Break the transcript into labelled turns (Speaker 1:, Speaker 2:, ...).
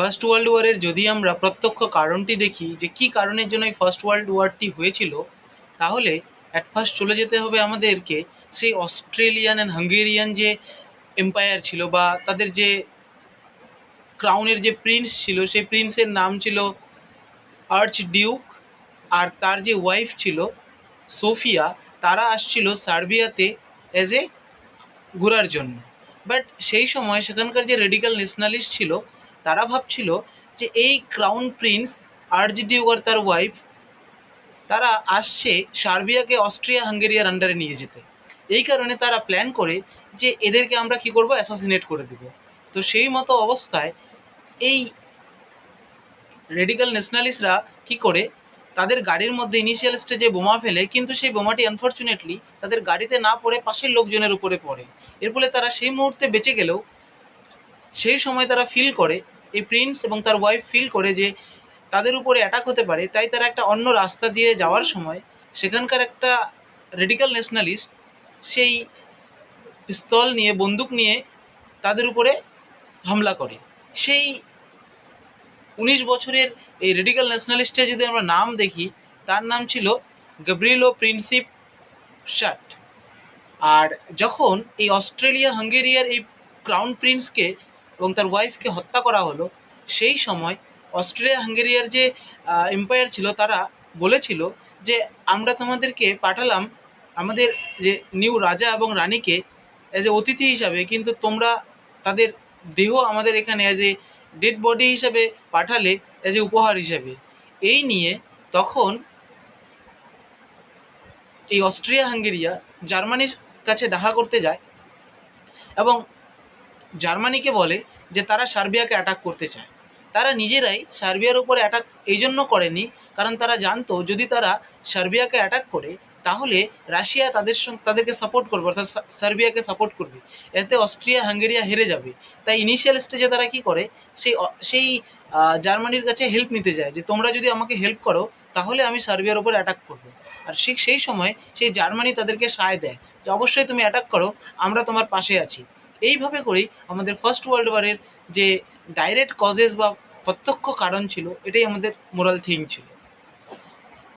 Speaker 1: First world ওয়ারের যদি আমরা প্রত্যক্ষ কারণটি দেখি যে কী কারণের জন্য এই ফার্স্ট ওয়ার্ল্ড ওয়ারটি হয়েছিল, তাহলে অ্যাট ফার্স্ট চলে যেতে হবে আমাদেরকে সেই অস্ট্রেলিয়ান অ্যান্ড হাঙ্গেরিয়ান যে এম্পায়ার ছিল বা তাদের যে ক্রাউনের যে প্রিন্স ছিল, সেই প্রিন্সের নাম ছিল আর্চ ডিউক আর তার যে ওয়াইফ ছিল সোফিয়া তারা আসছিল সার্বিয়াতে অ্যাজ এ ঘোরার জন্য। বাট সেই সময় সেখানকার যে রেডিক্যাল ন্যাশনালিস্ট ছিল তারা ভাবছিল যে এই ক্রাউন প্রিন্স আর্চ ডিউক আর তার ওয়াইফ তারা আসছে সার্বিয়াকে অস্ট্রিয়া হাঙ্গেরিয়ার আন্ডারে নিয়ে যেতে। এই কারণে তারা প্ল্যান করে যে এদেরকে আমরা কি করব? অ্যাসাসিনেট করে দেবো। তো সেই মতো অবস্থায় এই রেডিক্যাল ন্যাশনালিস্টরা কী করে? তাদের গাড়ির মধ্যে ইনিশিয়াল স্টেজে বোমা ফেলে, কিন্তু সেই বোমাটি আনফর্চুনেটলি তাদের গাড়িতে না পড়ে পাশের লোকজনের উপরে পড়ে। এর ফলে তারা সেই মুহূর্তে বেঁচে গেলেও সেই সময় তারা ফিল করে, এই প্রিন্স এবং তার ওয়াইফ ফিল করে যে তাদের উপরে অ্যাটাক হতে পারে, তাই তারা একটা অন্য রাস্তা দিয়ে যাওয়ার সময় সেখানকার একটা রেডিক্যাল ন্যাশনালিস্ট সেই পিস্তল নিয়ে, বন্দুক নিয়ে তাদের উপরে হামলা করে। সেই উনিশ বছরের এই রেডিক্যাল ন্যাশনালিস্টের যদি আমরা নাম দেখি, তার নাম ছিল গাব্রিলো প্রিন্সিপ শার্ট আর যখন এই অস্ট্রেলিয়া হাঙ্গেরিয়ার এই ক্রাউন প্রিন্সকে এবং তার ওয়াইফকে হত্যা করা হলো, সেই সময় অস্ট্রেলিয়া হাঙ্গেরিয়ার যে এম্পায়ার ছিল, তারা বলেছিল যে, আমরা তোমাদেরকে পাঠালাম আমাদের যে নিউ রাজা এবং রানীকে অ্যাজ এ অতিথি হিসাবে, কিন্তু তোমরা তাদের দেহ আমাদের এখানে অ্যাজ এ ডেড বডি হিসাবে পাঠালে অ্যাজ এ উপহার হিসাবে। এই নিয়ে তখন এই অস্ট্রিয়া হাঙ্গেরিয়া জার্মানির কাছে দেখা করতে যায় এবং জার্মানিকে বলে যে তারা সার্বিয়াকে অ্যাটাক করতে চায়। তারা নিজেরাই সার্বিয়ার উপরে অ্যাটাক এই জন্য করেনি, কারণ তারা জানতো যদি তারা সার্বিয়াকে অ্যাটাক করে, তাহলে রাশিয়া তাদের সঙ্গে তাদেরকে সাপোর্ট করবে, অর্থাৎ সার্বিয়াকে সাপোর্ট করবে। এতে অস্ট্রিয়া, হাঙ্গেরিয়া হেরে যাবে। তাই ইনিশিয়াল স্টেজে তারা কি করে, সেই সেই জার্মানির কাছে হেল্প নিতে যায় যে, তোমরা যদি আমাকে হেল্প করো, তাহলে আমি সার্বিয়ার উপর অ্যাটাক করব। আর ঠিক সেই সময় সেই জার্মানি তাদেরকে সায় দেয় যে, অবশ্যই তুমি অ্যাটাক করো, আমরা তোমার পাশে আছি। এইভাবে করেই আমাদের ফার্স্ট ওয়ার্ল্ড ওয়ারের যে ডাইরেক্ট কজেস বা প্রত্যক্ষ কারণ ছিল, এটাই আমাদের মোরাল থিং ছিল।